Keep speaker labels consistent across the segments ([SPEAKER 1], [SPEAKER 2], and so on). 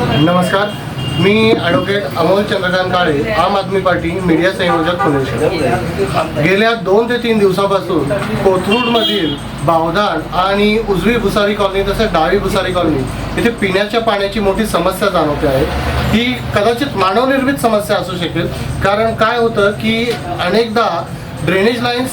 [SPEAKER 1] नमस्कार. मी advocate Amol Chandrakant Kale Aam Aadmi party media संयोजक पुणे शहर. गेल्या दोन ते तीन दिवसापासून कोथरूडमधील बावधान आणि उजवी भुसारी कॉलनी तसेच डावी भुसारी कॉलनी इथे पिण्याच्या पाण्याची मोठी समस्या जाणवते आहे. ही कदाचित मानवनिर्मित समस्या असू शकेल. कारण काय होतं की अनेकदा ड्रेनेज लाईन्स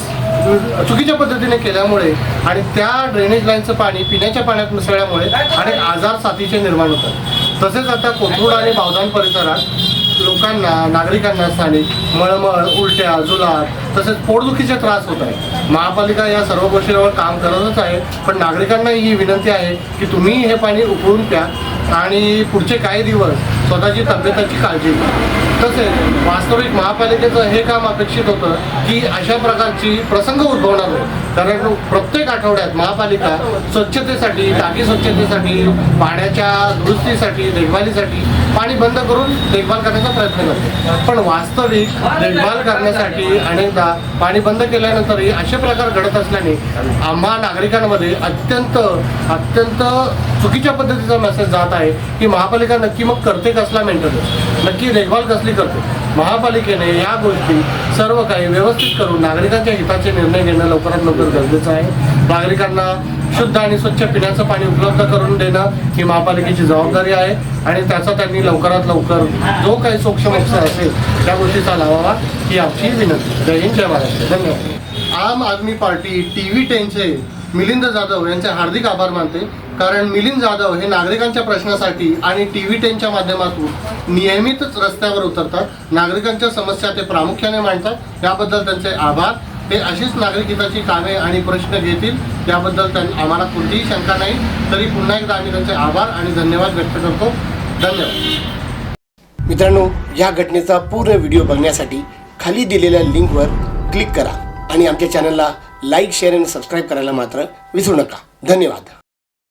[SPEAKER 1] चुकीच्या पद्धतीने केल्यामुळे आणि त्या ड्रेनेज लाईनचं पाणी पिण्याच्या पाण्यात मिसळल्यामुळे अनेक आजार साथीचे निर्माण होतात. तसेच आता कोथरूड आणि बावधान परिसरात लोकांना नागरिकांना स्थानिक मळमळ उलट्या जुलाब तसेच पोटदुखीचे त्रास होत आहे महापालिका या सर्व गोष्टींवर काम करतच आहे. पण नागरिकांना ही विनंती आहे की तुम्ही हे पाणी उकळून प्या आणि पुढचे काही दिवस स्वतःची तब्येताची काळजी घ्या. तसेच वास्तविक महापालिकेचं हे काम अपेक्षित होतं की अशा प्रकारची प्रसंग उद्भवणार नाही कारण प्रत्येक आठवड्यात महापालिका स्वच्छतेसाठी टाकी स्वच्छतेसाठी पाण्याच्या दुरुस्तीसाठी देखभालीसाठी पाणी बंद करून देखभाल करण्याचा प्रयत्न करते. पण वास्तविक देखभाल करण्यासाठी अनेकदा पाणी बंद केल्यानंतरही असे प्रकार घडत असल्याने आम्हा नागरिकांमध्ये अत्यंत अत्यंत चुकीच्या पद्धतीचा मेसेज जात आहे की महापालिका नक्की मग करते कसला मेंटेनन्स नक्की देखभाल कसली करते? महापालिकेने या गोष्टी सर्व काही व्यवस्थित करून नागरिकांच्या हिताचे निर्णय घेणं लवकरात लवकर गरजेचं आहे. नागरिकांना शुद्ध आणि स्वच्छ पिण्याचं पाणी उपलब्ध करून देणं ही महापालिकेची जबाबदारी आहे आणि त्याचा त्यांनी लवकरात लवकर जो काही सोक्षमोक्ष असेल त्या गोष्टीचा लावावा ही आमची विनंती. जय हिंद जय महाराष्ट्र. धन्यवाद. Aam Aadmi Party T V टेनचे Milind Jadhav यांचे हार्दिक आभार मानते. कारण मिलिंद जाधव हे नागरिकांच्या प्रश्नासाठी आणि टी व्ही टेनच्या माध्यमातून नियमितच रस्त्यावर उतरतात. नागरिकांच्या समस्या ते प्रामुख्याने मांडतात. याबद्दल त्यांचे आभार. ते अशीच नागरिक हिताची कामे आणि प्रश्न घेतील. याबद्दल त्यां आम्हाला कोणतीही शंका नाही. तरी पुन्हा एकदा आम्ही त्यांचे आभार आणि धन्यवाद व्यक्त करतो. धन्यवाद.
[SPEAKER 2] मित्रांनो या घटनेचा पूर्ण व्हिडिओ बघण्यासाठी खाली दिलेल्या लिंकवर क्लिक करा. आणि आमच्या चॅनलला लाईक शेअर आणि सबस्क्राईब करायला मात्र विसरू नका. धन्यवाद.